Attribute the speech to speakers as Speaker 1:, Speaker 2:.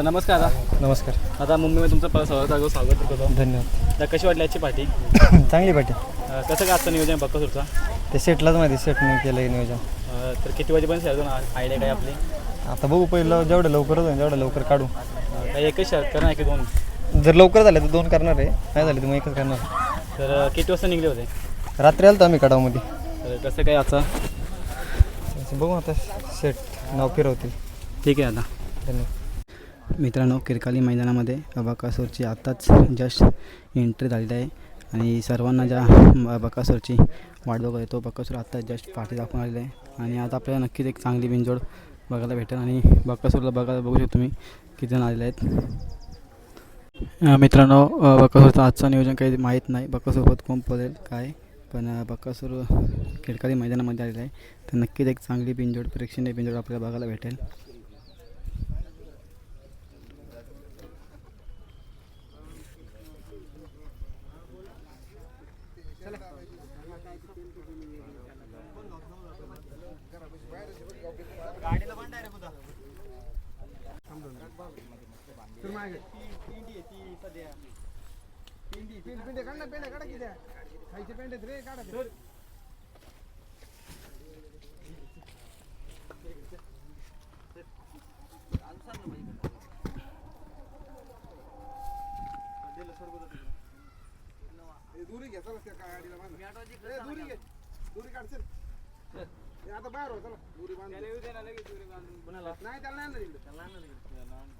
Speaker 1: तर नमस्कार
Speaker 2: दादा. नमस्कार.
Speaker 1: आता मुंबईमध्ये तुमचं प- स्वागत आहे, स्वागत करतो
Speaker 2: धन्यवाद.
Speaker 1: तर कशी वाटली आजची पार्टी?
Speaker 2: चांगली पाठी अं,
Speaker 1: कसं काय आजचं नियोजन बक्कासूरचा
Speaker 2: ते सेटलाच माहिती सेटने केलं नियोजन.
Speaker 1: तर किती वाजेपर्यंत शेअर आयडिया काय आपली?
Speaker 2: आता बघू पहिलं जेवढं लवकर होईल तेवढं लवकर काढू. अं,
Speaker 1: काही एकच शर्ट करणार की दोन?
Speaker 2: जर लवकर झालं तर दोन करणार आहे. नाही झाले तर मग एकच करणार.
Speaker 1: तर अं, किती वाजता निघले होते?
Speaker 2: रात्री आलं तर आम्ही काढावमध्ये
Speaker 1: तर कसं काय आजचा?
Speaker 2: बघू आता सेट नाव फिरवतील.
Speaker 1: ठीक आहे आता
Speaker 2: धन्यवाद.
Speaker 3: मित्रांनो किरकाली मैदानामध्ये बकासूरची आत्ताच जस्ट एंट्री झालेली आहे. आणि सर्वांना ज्या बकासूरची वाट बघत आहे तो बकासूर आत्ताच जस्ट पाठी दाखवून आलेला आहे. आणि आता आपल्याला नक्कीच एक चांगली बिंजोड बघायला भेटेल. आणि बकासूरला बघायला बघू शकतो तुम्ही किती जण आलेले आहेत. मित्रांनो बकासूरचं आजचं नियोजन काही माहीत नाही. बकासूरसोबत कोण पडेल काय? पण बकासूर खिडकाली मैदानामध्ये आलेला आहे. तर नक्कीच एक चांगली बिंजोड प्रेक्षणीय बिंजोड आपल्याला बघायला भेटेल.
Speaker 4: गाडीला पण डायरेक्ट होता काढ ना पेंड्या काढा किती खायचे पेंड्यात रे काढा दुरी घ्या चला त्या गाडीला बांधा दुरी घे दुरी काढशील हे आता बाहेर हो चला दुरी बांध नाही त्याला नाही आणलं त्याला आणलं